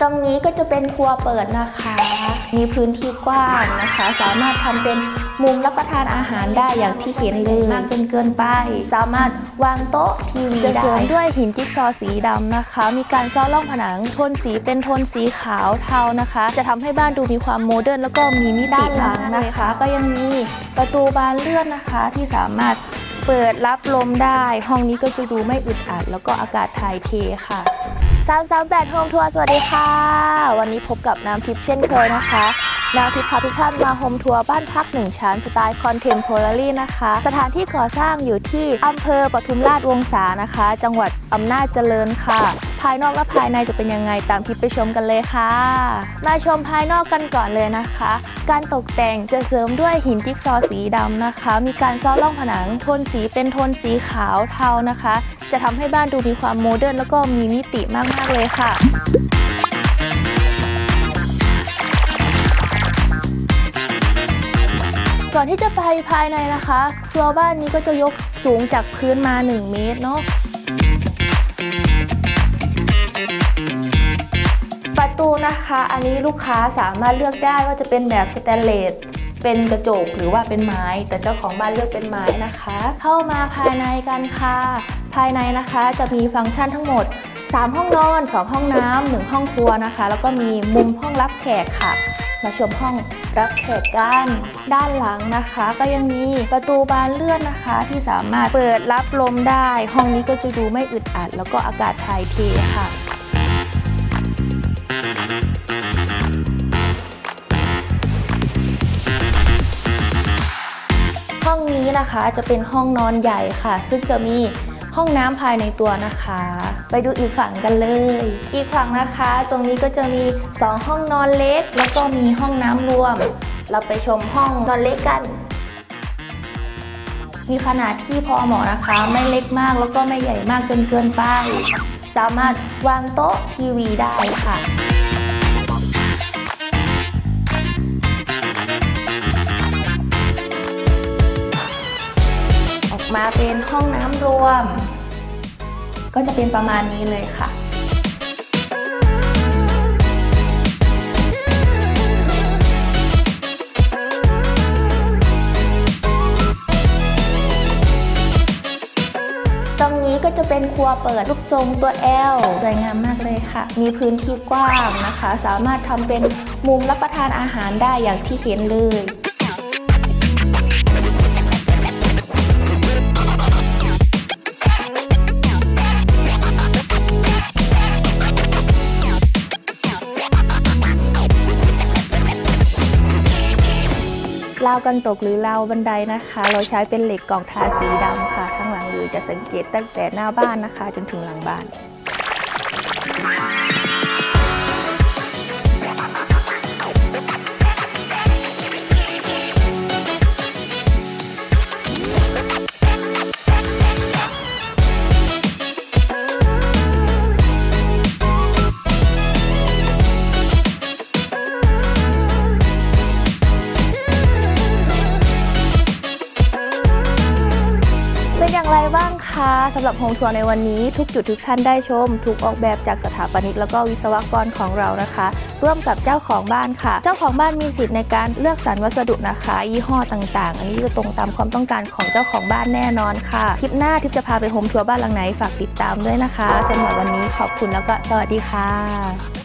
ตรงนี้ก็จะเป็นครัวเปิดนะคะ มีพื้นที่กว้างนะคะ สามารถทำเป็นมุมรับประทานอาหารได้อย่างที่เห็นเลย มากจนเกินไป สามารถวางโต๊ะทีวีจะได้เสริมด้วยหินจิ๊กซอว์สีดำนะคะ มีการซ้อล่องผนังโทนสีเป็นโทนสีขาวเทานะคะ จะทำให้บ้านดูมีความโมเดิร์นแล้วก็มีมิติด้านหลังมากนะเลยคะ ก็ยังมีประตูบานเลื่อนนะคะที่สามารถเปิดรับลมได้ ห้องนี้ก็จะดูไม่อึดอัด แล้วก็อากาศถ่ายเทค่ะ 338โฮมทัวร์สวัสดีค่ะ วันนี้พบกับน้ำทิพย์เช่นเคยนะคะน้ำทิพย์พาทุกท่านมาโฮมทัวร์บ้านพักหนึ่งชั้นสไตล์คอนเทมพอร์รี่นะคะ สถานที่ก่อสร้างอยู่ที่อำเภอปทุมราชวงศานะคะ จังหวัดอำนาจเจริญค่ะ ภายนอกและภายในจะเป็นยังไงตามทิพย์ไปชมกันเลยค่ะ มาชมภายนอกกันก่อนเลยนะคะ การตกแต่งจะเสริมด้วยหินจิ๊กซอสีดำนะคะ มีการซ้อล่องผนังโทนสีเป็นโทนสีขาวเทานะคะ จะทำให้บ้านดูมีความโมเดิร์นแล้วก็มีมิติมาก ๆ เลยค่ะก่อนที่จะไปภายในนะคะครัวบ้านนี้ก็จะยกสูงจากพื้นมา 1 เมตรเนาะ ประตูนะคะ อันนี้ลูกค้าสามารถเลือกได้ว่าจะเป็นแบบสแตนเลส เป็นกระจกหรือว่าเป็นไม้ แต่เจ้าของบ้านเลือกเป็นไม้นะคะ เข้ามาภายในกันค่ะ ภายในนะคะจะมีฟังก์ชันทั้งหมด 3 ห้องนอน 2 ห้องน้ำ1ห้องครัวนะคะ แล้วก็มีมุมห้องรับแขกค่ะมาชมห้องรับแขกกันด้านหลังนะคะ ก็ยังมีประตูบานเลื่อนนะคะ ที่สามารถเปิดรับลมได้ ห้องนี้ก็จะดูไม่อึดอัด แล้วก็อากาศถ่ายเทค่ะห้องนี้นะคะจะเป็นห้องนอนใหญ่ค่ะ ซึ่งจะมี ห้องน้ำภายในตัวนะคะ ไปดูอีกฝั่งกันเลย อีกฝั่งนะคะ ตรงนี้ก็จะมี 2 ห้องนอนเล็ก แล้วก็มีห้องน้ำรวม เราไปชมห้องนอนเล็กกัน มีขนาดที่พอเหมาะนะคะ ไม่เล็กมากแล้วก็ไม่ใหญ่มากจนเกินไป สามารถวางโต๊ะทีวีได้ค่ะออกมาเป็นห้องน้ำ วม ก็จะเป็นประมาณนี้เลยค่ะตรงนี้ก็จะเป็นครัวเปิดลูกทรงตัว L สวยงามมากเลยค่ะ มีพื้นที่กว้างนะคะ สามารถทำเป็นมุมรับประทานอาหารได้อย่างที่เห็นเลย ราวกันตกหรือราวบันไดนะคะ เราใช้เป็นเหล็กกล่องทาสีดำค่ะข้างหลังหรือจะสังเกตตั้งแต่หน้าบ้านนะคะ จนถึงหลังบ้าน บ้างคะสำหรับโฮมทัวร์ในวันนี้ทุกจุดทุกท่านได้ชม ถูกออกแบบจากสถาปนิกแล้วก็วิศวกรของเรานะคะ ร่วมกับเจ้าของบ้านค่ะ เจ้าของบ้านมีสิทธิ์ในการเลือกสรรวัสดุนะคะ ยี่ห้อต่างๆ อันนี้จะตรงตามความต้องการของเจ้าของบ้านแน่นอนค่ะคลิปหน้าทิพจะพาไปโฮมทัวร์บ้านหลังไหนฝากติดตามด้วยนะคะสำหรับวันนี้ขอบคุณแล้วก็สวัสดีค่ะ